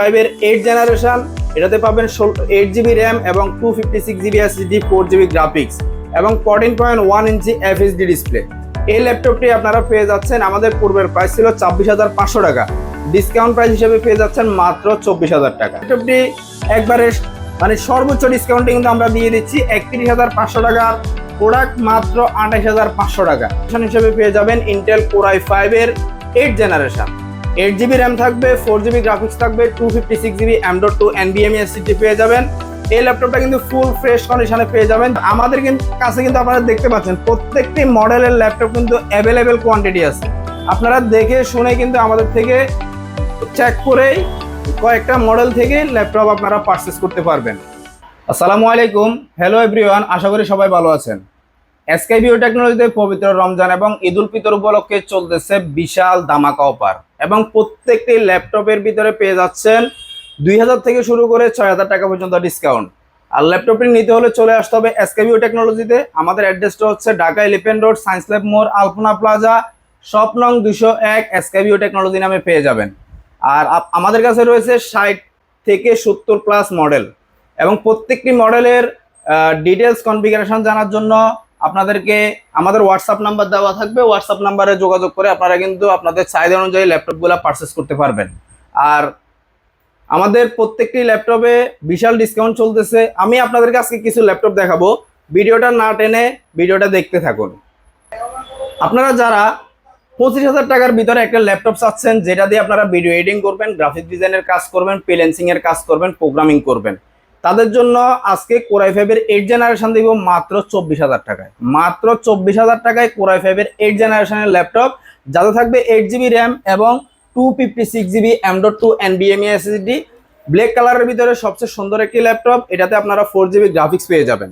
ফাইভের eight generation এটাতে পাবেন এইট জিবি র্যাম এবং two fifty six GB SSD four GB graphics এবং fourteen point one inch F S D display এই ল্যাপটপটি আপনারা পেয়ে যাচ্ছেন, আমাদের পূর্বের প্রাইস ছিল ছাব্বিশ হাজার পাঁচশো টাকা। ডিসকাউন্ট প্রাইস হিসেবে পেয়ে যাচ্ছেন মাত্র চব্বিশ হাজার টাকা। ল্যাপটপটি একবারে মানে সর্বোচ্চ ডিসকাউন্টে কিন্তু আমরা দিয়ে দিচ্ছি একত্রিশ হাজার পাঁচশো টাকার প্রোডাক্ট মাত্র আঠাশ হাজার পাঁচশো টাকা। হিসেবে পেয়ে যাবেন ইন্টেল কোরাই ফাইভের eight generation eight GB RAM থাকবে ফোর জিবি গ্রাফিক্স থাকবে two fifty six GB M dot two এনবিএমই SSD পেয়ে যাবেন। এই ল্যাপটপটা কিন্তু ফুল ফ্রেশ কন্ডিশনে পেয়ে যাবেন। আমাদের কাছে কিন্তু আপনারা দেখতে পাচ্ছেন, প্রত্যেকটি মডেলের ল্যাপটপ কিন্তু অ্যাভেলেবেল কোয়ান্টিটি আছে। আপনারা দেখে শুনে কিন্তু আমাদের থেকে চেক করেই কয়েকটা মডেল থেকে ল্যাপটপ আপনারা পারচেস করতে পারবেন। আসসালামু আলাইকুম। হ্যালো এভরিওয়ান আশা করি সবাই ভালো আছেন। এসকে বিও টেকনোলজিতে পবিত্র রমজান এবং ঈদ উল ফিতর উপলক্ষে চলতেছে বিশাল দামাকা অফার। এবং প্রত্যেকটি ল্যাপটপের ভিতরে পেয়ে যাচ্ছেন দুই হাজার থেকে শুরু করে ছয় হাজার টাকা পর্যন্ত ডিসকাউন্ট আর ল্যাপটপটি নিতে হলে চলে আসতে হবে এসকে বিও টেকনোলজিতে আমাদের অ্যাড্রেসটা হচ্ছে Dhaka elephant road science lab মোড় আলপনা প্লাজা শপ নং দুশো এক এসকে বিও টেকনোলজি নামে পেয়ে যাবেন। আর আমাদের কাছে রয়েছে ষাট থেকে সত্তর প্লাস মডেল এবং প্রত্যেকটি মডেলের ডিটেলস কনফিগারেশন জানার জন্য আপনাদেরকে আমাদের হোয়াটসঅ্যাপ নাম্বার দেওয়া থাকবে। হোয়াটসঅ্যাপ নাম্বারে যোগাযোগ করে আপনারা কিন্তু আপনাদের চাহিদা অনুযায়ী ল্যাপটপগুলো পারচেস করতে পারবেন। আর আমাদের প্রত্যেকটি ল্যাপটপে বিশাল ডিসকাউন্ট চলতেছে। আমি আপনাদের কাছে কিছু ল্যাপটপ দেখাবো। ভিডিওটা না টেনে ভিডিওটা দেখতে থাকুন। আপনারা যারা পঁচিশ হাজার টাকার ভিতরে একটা ল্যাপটপ চাচ্ছেন, যেটা দিয়ে আপনারা ভিডিও এডিটিং করবেন গ্রাফিক ডিজাইনের কাজ করবেন ফ্রিল্যান্সিং এর কাজ করবেন প্রোগ্রামিং করবেন তাদের জন্য আজকে কোরাই ফাইভের এইট জেনারেশন দিব মাত্র চব্বিশ হাজার টাকায়। মাত্র চব্বিশ হাজার টাকায় কোরাই ফাইভের এইট জেনারেশনের ল্যাপটপ যাতে থাকবে এইট জিবি র্যাম এবং two fifty six GB M dot two এনবিএমই SSD black কালারের ভিতরে সবচেয়ে সুন্দর একটি ল্যাপটপ এটাতে আপনারা ফোর জিবি গ্রাফিক্স পেয়ে যাবেন।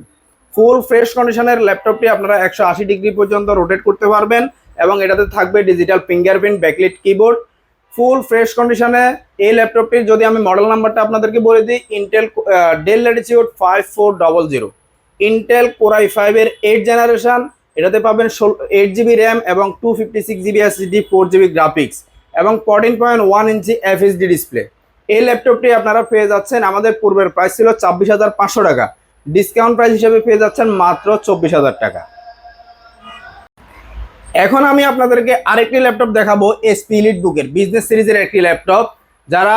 ফুল ফ্রেশ কন্ডিশনের ল্যাপটপটি আপনারা একশো আশি ডিগ্রি পর্যন্ত রোটেট করতে পারবেন এবং এটাতে থাকবে digital fingerprint backlit keyboard full fresh কন্ডিশনে এই ল্যাপটপটির যদি আমি মডেল নাম্বারটা আপনাদেরকে বলে দিই Intel Dell Latitude five four double zero Intel core i ফাইভের এইট জেনারেশন এটাতে পাবেন ষোলো এইট জিবি র্যাম এবং two fifty six GB SSD four GB graphics এবং fourteen point one inch F S D display এই ল্যাপটপটি আপনারা পেয়ে যাচ্ছেন, আমাদের পূর্বের প্রাইস ছিল ছাব্বিশ হাজার পাঁচশো টাকা। ডিসকাউন্ট প্রাইস হিসেবে পেয়ে যাচ্ছেন মাত্র চব্বিশ হাজার টাকা। এখন আমি আপনাদেরকে আরেকটি ল্যাপটপ দেখাবো এসপি ইলিট বুকের বিজনেস সিরিজের একটি ল্যাপটপ যারা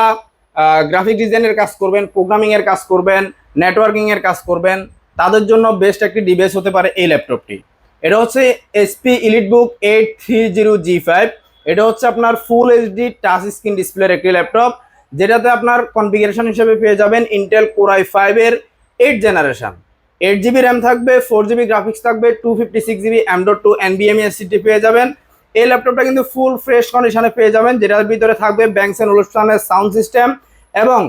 গ্রাফিক ডিজাইনের কাজ করবেন প্রোগ্রামিংয়ের কাজ করবেন নেটওয়ার্কিংয়ের কাজ করবেন, তাদের জন্য বেস্ট একটি ডিভাইস হতে পারে এই ল্যাপটপটি এটা হচ্ছে HP EliteBook eight three zero G five এটা হচ্ছে আপনার ফুল এইচডি টাচ স্ক্রিন ডিসপ্লের একটি ল্যাপটপ যেটাতে আপনার কনফিগারেশন হিসেবে পেয়ে যাবেন ইন্টেল কোরাই ফাইভের eight generation eight GB RAM থাকবে ফোর জিবি গ্রাফিক্স থাকবে two fifty six GB M dot two এনবিএমই SSD পেয়ে যাবেন। এই ল্যাপটপটা কিন্তু ফুল ফ্রেশ কন্ডিশনে পেয়ে যাবেন, যেটার ভিতরে থাকবে ব্যাংকস অ্যান্ড অনুষ্ঠানের সাউন্ড সিস্টেম এবং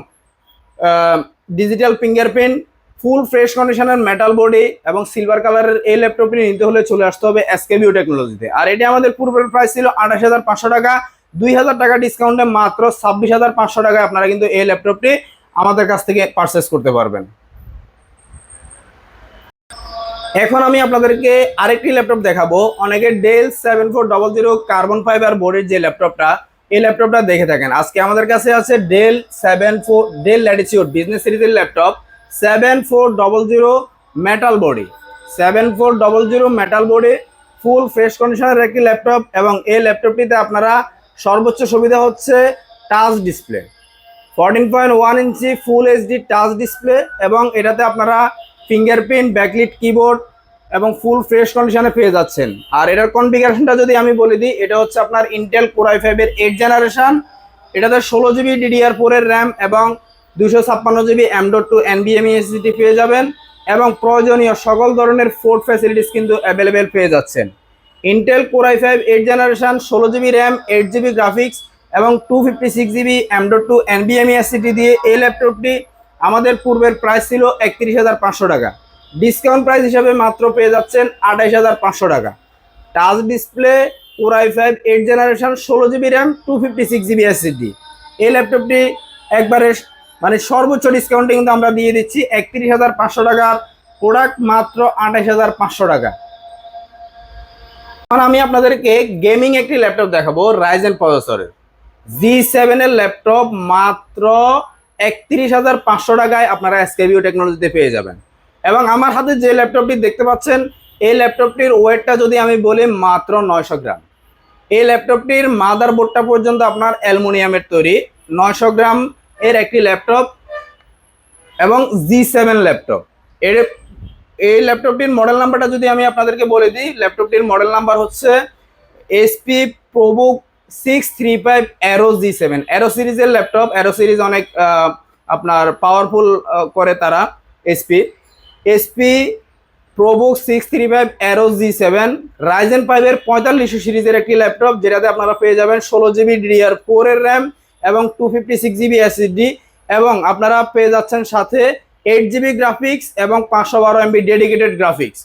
ডিজিটাল ফিঙ্গারপ্রিন্ট ফুল ফ্রেশ কন্ডিশনের মেটাল বডি এবং সিলভার কালারের এই ল্যাপটপটি নিতে হলে চলে আসতে হবে এসকেবিউ টেকনোলজিতে আর এটি আমাদের পূর্বের প্রাইস ছিল আঠাশ হাজার পাঁচশো টাকা, দুই হাজার টাকা ডিসকাউন্টে মাত্র ছাব্বিশ হাজার পাঁচশো টাকায় আপনারা কিন্তু এই ল্যাপটপটি আমাদের কাছ থেকে পারচেস করতে পারবেন। এখন আমি আপনাদেরকে আরেকটি ল্যাপটপ দেখাবো। অনেকে Dell seven four double zero carbon fibre বোর্ডের যে ল্যাপটপটা, এই ল্যাপটপটা দেখে থাকেন। আজকে আমাদের কাছে আছে Dell seven four Dell Latitude business সিরিজের laptop seven four double zero metal body seven four double zero metal body full fresh কন্ডিশনের একটি ল্যাপটপ এবং এই ল্যাপটপটিতে আপনারা সর্বোচ্চ সুবিধা হচ্ছে touch display fourteen point one inch full HD touch display এবং এটাতে আপনারা ফিঙ্গারপ্রিন্ট, ব্যাকলিট কিবোর্ড এবং ফুল ফ্রেশ কন্ডিশনে পেয়ে যাচ্ছেন। আর এটার কনফিগারেশনটা যদি আমি বলে দিই, এটা হচ্ছে আপনার ইন্টেল কোরাই ফাইভের এইট জেনারেশন এটাতে ষোলো জিবি ডিডিআর ফোরের র্যাম এবং দুশো ছাপ্পান্ন জিবি এম ডট টু এনবিএমই এসিটি পেয়ে যাবেন এবং প্রয়োজনীয় সকল ধরনের ফোর্ট ফ্যাসিলিটিস কিন্তু অ্যাভেলেবেল পেয়ে যাচ্ছেন। Intel core i five eight generation ষোলো GB RAM eight GB graphics এবং two fifty six GB M dot two এনবিএমই SSD দিয়ে এই ল্যাপটপটি আমাদের পূর্বের প্রাইস ছিল একত্রিশ হাজার পাঁচশো টাকা। ডিসকাউন্ট প্রাইস হিসাবে মাত্র পেয়ে যাচ্ছেন আঠাইশ হাজার পাঁচশো টাকা। Touch display core i five eight generation ষোলো GB RAM two fifty six GB SSD এই ল্যাপটপটি একবারে মানে সর্বোচ্চ ডিসকাউন্টে কিন্তু আমরা দিয়ে দিচ্ছি একত্রিশ হাজার পাঁচশো টাকার প্রোডাক্ট মাত্র আঠাইশ হাজার পাঁচশো টাকা। এখন আমি আপনাদেরকে গেমিং একটি ল্যাপটপ দেখাবো রাইজেন প্রসেসরের জি সেভেনের ল্যাপটপ মাত্র একত্রিশ হাজার পাঁচশো টাকায় আপনারা এসকেবিও টেকনোলজিতে পেয়ে যাবেন। এবং আমার হাতে যে ল্যাপটপটি দেখতে পাচ্ছেন, এই ল্যাপটপটির ওয়েটটা যদি আমি বলি মাত্র নয়শো গ্রাম। এই ল্যাপটপটির মাদার বোর্ডটা পর্যন্ত আপনার অ্যালুমিনিয়ামের তৈরি, নয়শো গ্রাম এর একটি ল্যাপটপ এবং জি সেভেন ল্যাপটপ এর, এই ল্যাপটপটির মডেল নাম্বারটা যদি আমি আপনাদেরকে বলে দিই ল্যাপটপটির মডেল নাম্বার হচ্ছে HP ProBook six three five Aero G seven Aero সিরিজের ল্যাপটপ অ্যারো সিরিজ অনেক আপনার পাওয়ারফুল করে তারা HP HP ProBook six three five Aero G seven Ryzen ফাইভের পঁয়তাল্লিশশো সিরিজের একটি ল্যাপটপ যেটাতে আপনারা পেয়ে যাবেন ষোলো জিবি ডিডিআর ফোর এর র্যাম এবং two fifty six GB SSD এবং আপনারা পেয়ে যাচ্ছেন সাথে এইট জিবি গ্রাফিক্স এবং পাঁচশো বারো এমবি ডেডিকেটেড গ্রাফিক্স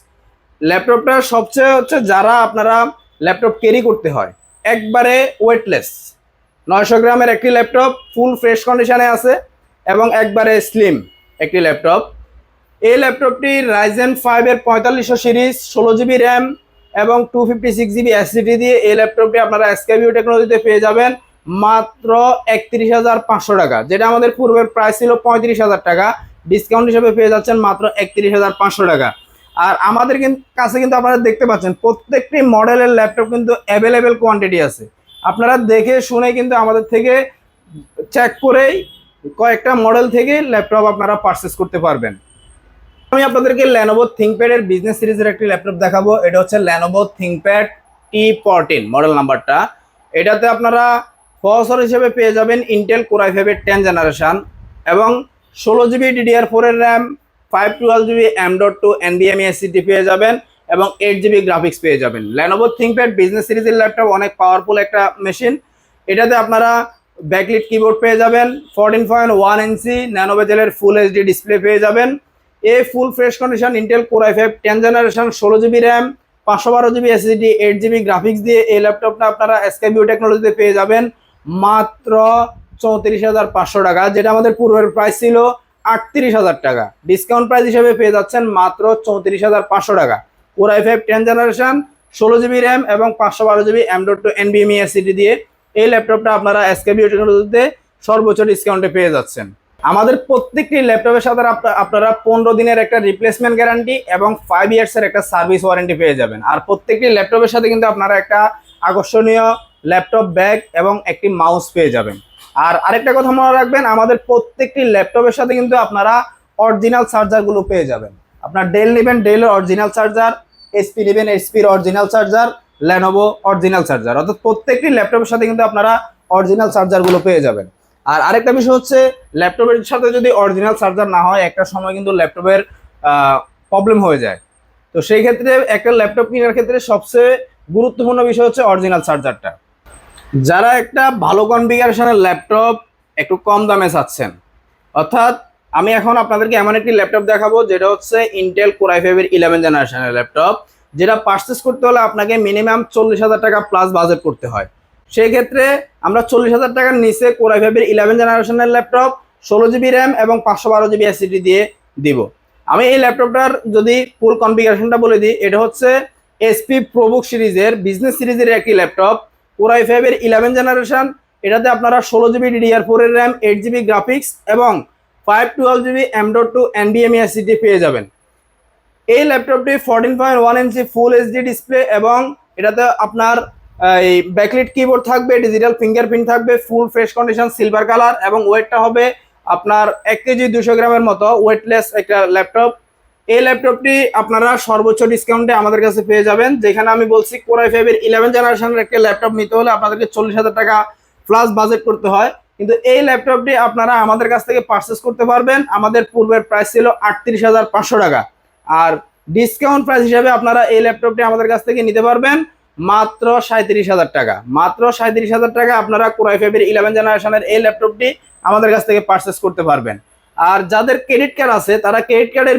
ল্যাপটপটার সবচেয়ে হচ্ছে যারা আপনারা ল্যাপটপ ক্যারি করতে হয়। একবারে ওয়েটলেস নয়শো গ্রামের একটি ল্যাপটপ ফুল ফ্রেশ কন্ডিশনে আছে এবং একবারে স্লিম একটি ল্যাপটপ এই ল্যাপটপটি রাইজেন ফাইভের পঁয়তাল্লিশশো সিরিজ, ষোলো জিবি র্যাম এবং two fifty six GB SSD দিয়ে এই ল্যাপটপটি আপনারা এসকেবিউ টেকনোলজিতে পেয়ে যাবেন মাত্র একত্রিশ হাজার পাঁচশো টাকা, যেটা আমাদের পূর্বের প্রাইস ছিল পঁয়ত্রিশ হাজার টাকা। ডিসকাউন্ট হিসেবে পেয়ে যাচ্ছেন মাত্র একত্রিশ হাজার পাঁচশো টাকা। আর আমাদের কাছে কিন্তু আপনারা দেখতে পাচ্ছেন, প্রত্যেকটি মডেলের ল্যাপটপ কিন্তু অ্যাভেলেবেল কোয়ান্টিটি আছে। আপনারা দেখে শুনে কিন্তু আমাদের থেকে চেক করেই কয়েকটা মডেল থেকে ল্যাপটপ আপনারা পারচেস করতে পারবেন। আমি আপনাদেরকে ল্যানোভো থিঙ্কপ্যাডের বিজনেস সিরিজের একটি ল্যাপটপ দেখাবো, এটা হচ্ছে Lenovo ThinkPad T fourteen model নাম্বারটা এটাতে আপনারা প্রসেসর হিসেবে পেয়ে যাবেন ইন্টেল কোরাই ফাইভের টেন জেনারেশান এবং ষোলো জিবি ডিডিআর ফোরের RAM five twelve GB M dot two এনবিএমই SSD পেয়ে যাবেন এবং এইট জিবি গ্রাফিক্স পেয়ে যাবেন। ল্যানোভো থিঙ্কপ্যাড বিজনেস সিরিজের ল্যাপটপ অনেক পাওয়ারফুল একটা মেশিন এটাতে আপনারা ব্যাকলিট কিবোর্ড পেয়ে যাবেন ফোরটিন পয়েন্ট ওয়ান ইঞ্চি ন্যানোভেজেলের ফুল এইচডি ডিসপ্লে পেয়ে যাবেন। A full fresh condition Intel core i five ten generation ষোলো জিবি র্যাম পাঁচশো বারো GB SSD eight GB graphics দিয়ে এই ল্যাপটপটা আপনারা এসকেবিউ টেকনোলজিতে পেয়ে যাবেন। মাত্র চৌত্রিশ হাজার পাঁচশো টাকা, যেটা আমাদের পূর্বের প্রাইস ছিল আটত্রিশ হাজার টাকা। ডিসকাউন্ট প্রাইস হিসেবে পেয়ে যাচ্ছেন মাত্র চৌত্রিশ হাজার পাঁচশো টাকা। Core i five ten generation ষোলো জিবি র্যাম এবং পাঁচশো বারো জিবি এম ডট টু এনবিএমই এসিডি দিয়ে এই ল্যাপটপটা আপনারা এসকেবিউ টেকনোলজিতে সর্বোচ্চ ডিসকাউন্টে পেয়ে যাচ্ছেন। আমাদের প্রত্যেকটি ল্যাপটপের সাথে আপনা- আপনারা পনেরো দিনের একটা রিপ্লেসমেন্ট গ্যারান্টি এবং ফাইভ ইয়ার্সের একটা সার্ভিস ওয়ারেন্টি পেয়ে যাবেন। আর প্রত্যেকটি ল্যাপটপের সাথে কিন্তু আপনারা একটা আকর্ষণীয় ল্যাপটপ ব্যাগ এবং একটি মাউস পেয়ে যাবেন। আর আরেকটা কথা মনে রাখবেন, আমাদের প্রত্যেকটি ল্যাপটপের সাথে কিন্তু আপনারা অরিজিনাল চার্জারগুলো পেয়ে যাবেন। আপনার ডেল নেবেন ডেলের অরিজিনাল চার্জার এসপি নেবেন এসপির original charger Lenovo original charger অর্থাৎ প্রত্যেকটি ল্যাপটপের সাথে কিন্তু আপনারা অরিজিনাল চার্জারগুলো পেয়ে যাবেন। আর আরেকটা বিষয় হচ্ছে, ল্যাপটপের সাথে যদি অরিজিনাল চার্জার না হয়, একটা সময় কিন্তু ল্যাপটপের প্রবলেম হয়ে যায়। তো সেই ক্ষেত্রে একটা ল্যাপটপ কেনার ক্ষেত্রে সবচেয়ে গুরুত্বপূর্ণ বিষয় হচ্ছে অরিজিনাল চার্জারটা যারা একটা ভালো কনফিগারেশনের ল্যাপটপ একটু কম দামে চাচ্ছেন। অর্থাৎ আমি এখন আপনাদেরকে এমন একটি ল্যাপটপ দেখাবো, যেটা হচ্ছে ইন্টেল কোরাই ফাইভের ইলেভেন জেনারেশনের ল্যাপটপ, যেটা পারচেস করতে হলে আপনাকে মিনিমাম চল্লিশ হাজার টাকা প্লাস বাজেট করতে হয়। সেই ক্ষেত্রে আমরা চল্লিশ হাজার টাকার নিচে কোরাই ফাইভের ইলেভেন জেনারেশনের ল্যাপটপ, ষোলো জিবি র্যাম এবং পাঁচশো বারো জিবি এসিডি দিয়ে দিব। আমি এই ল্যাপটপটার যদি ফুল কনফিগারেশনটা বলে দিই, এটা হচ্ছে এসপি প্রবুক সিরিজের বিজনেস সিরিজের একটি ল্যাপটপ। কোরাই ফাইভের ইলেভেন জেনারেশন এটাতে আপনারা ষোলো জিবি ডিডিআর ফোরের র্যাম এইট জিবি গ্রাফিক্স এবং five twelve GB M dot two এনবিএমই SSD পেয়ে যাবেন। এই ল্যাপটপটি fourteen point one inch full HD display এবং এটাতে আপনার এই ব্যাকলিট কিবোর্ড থাকবে ডিজিটাল ফিঙ্গারপ্রিন্ট থাকবে full fresh condition silver colour এবং ওয়েটটা হবে আপনার এক কেজি দুশো গ্রামের মতো ওয়েটলেস একটা ল্যাপটপ এই ল্যাপটপটি আপনারা সর্বোচ্চ ডিসকাউন্টে আমাদের কাছে পেয়ে যাবেন। যেখানে আমি বলছি কোরাই ফাইভের ইলেভেন জেনারেশনের একটা ল্যাপটপ নিতে হলে আপনাদেরকে চল্লিশ হাজার টাকা প্লাস বাজেট করতে হয়। কিন্তু এই ল্যাপটপটি আপনারা আমাদের কাছ থেকে পারচেস করতে পারবেন। আমাদের পূর্বের প্রাইস ছিল আটত্রিশ হাজার পাঁচশো টাকা। আর ডিসকাউন্ট প্রাইস হিসাবে আপনারা এই ল্যাপটপটি আমাদের কাছ থেকে নিতে পারবেন মাত্র সাঁত্রিশ হাজার টাকা। মাত্র সাঁত্রিশ হাজার টাকা আপনারা কোরাই ফাইভের ইলেভেন জেনারেশনের এই ল্যাপটপটি আমাদের কাছ থেকে পারচেস করতে পারবেন। আর যাদের ক্রেডিট কার্ড আছে, তারা ক্রেডিট কার্ডের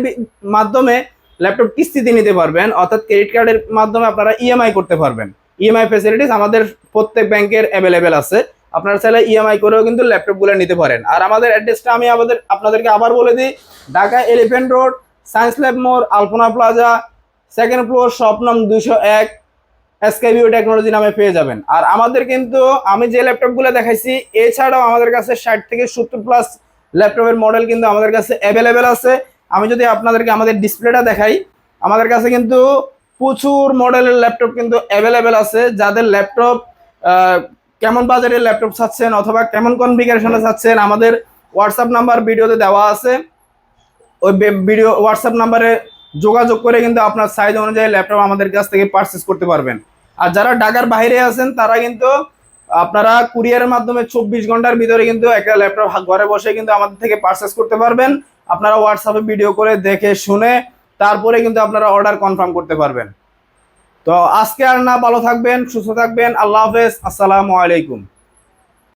মাধ্যমে ল্যাপটপ কিস্তিতে নিতে পারবেন, অর্থাৎ ক্রেডিট কার্ডের মাধ্যমে আপনারা ইএমআই করতে পারবেন। ইএমআই ফেসিলিটিস আমাদের প্রত্যেক ব্যাংকের অ্যাভেলেবেল আছে। আপনারা চাইলে ইএমআই করেও কিন্তু ল্যাপটপগুলো নিতে পারেন। আর আমাদের অ্যাড্রেসটা আমি আমাদের আপনাদেরকে আবার বলে দিই, Dhaka elephant road science lab মোড় Alpana plaza second floor shop নং দুশো এক এসকেবিউ টেকনোলজি নামে পেয়ে যাবেন। আর আমাদের কিন্তু আমি যে ল্যাপটপগুলো দেখাইছি, এছাড়াও আমাদের কাছে ষাট থেকে সত্তর প্লাস ল্যাপটপের মডেল কিন্তু আমাদের কাছে অ্যাভেলেবেল আছে। আমি যদি আপনাদেরকে আমাদের ডিসপ্লেটা দেখাই, আমাদের কাছে কিন্তু প্রচুর মডেলের ল্যাপটপ কিন্তু অ্যাভেলেবেল আছে। যাদের ল্যাপটপ কেমন বাজারের ল্যাপটপ চাচ্ছেন অথবা কেমন কনফিগারেশনে চাচ্ছেন, আমাদের হোয়াটসঅ্যাপ নাম্বার ভিডিওতে দেওয়া আছে। ওই ভিডিও হোয়াটসঅ্যাপ নাম্বারে যোগাযোগ করে কিন্তু আপনার সাইজ অনুযায়ী ল্যাপটপ আমাদের কাছ থেকে পারচেস করতে পারবেন। আর যারা ঢাকার বাইরে আছেন, তারা কিন্তু আপনারা কুরিয়ারের মাধ্যমে চব্বিশ ঘণ্টার ভিতরে কিন্তু একটা ল্যাপটপ ঘরে বসে কিন্তু আমাদের থেকে পারচেস করতে পারবেন। আপনারা হোয়াটসঅ্যাপে ভিডিও করে দেখে শুনে তারপরে কিন্তু আপনারা অর্ডার কনফার্ম করতে পারবেন। তো আজকে আর না, ভালো থাকবেন, সুস্থ থাকবেন, আল্লাহ হাফেজ, আসসালামু আলাইকুম।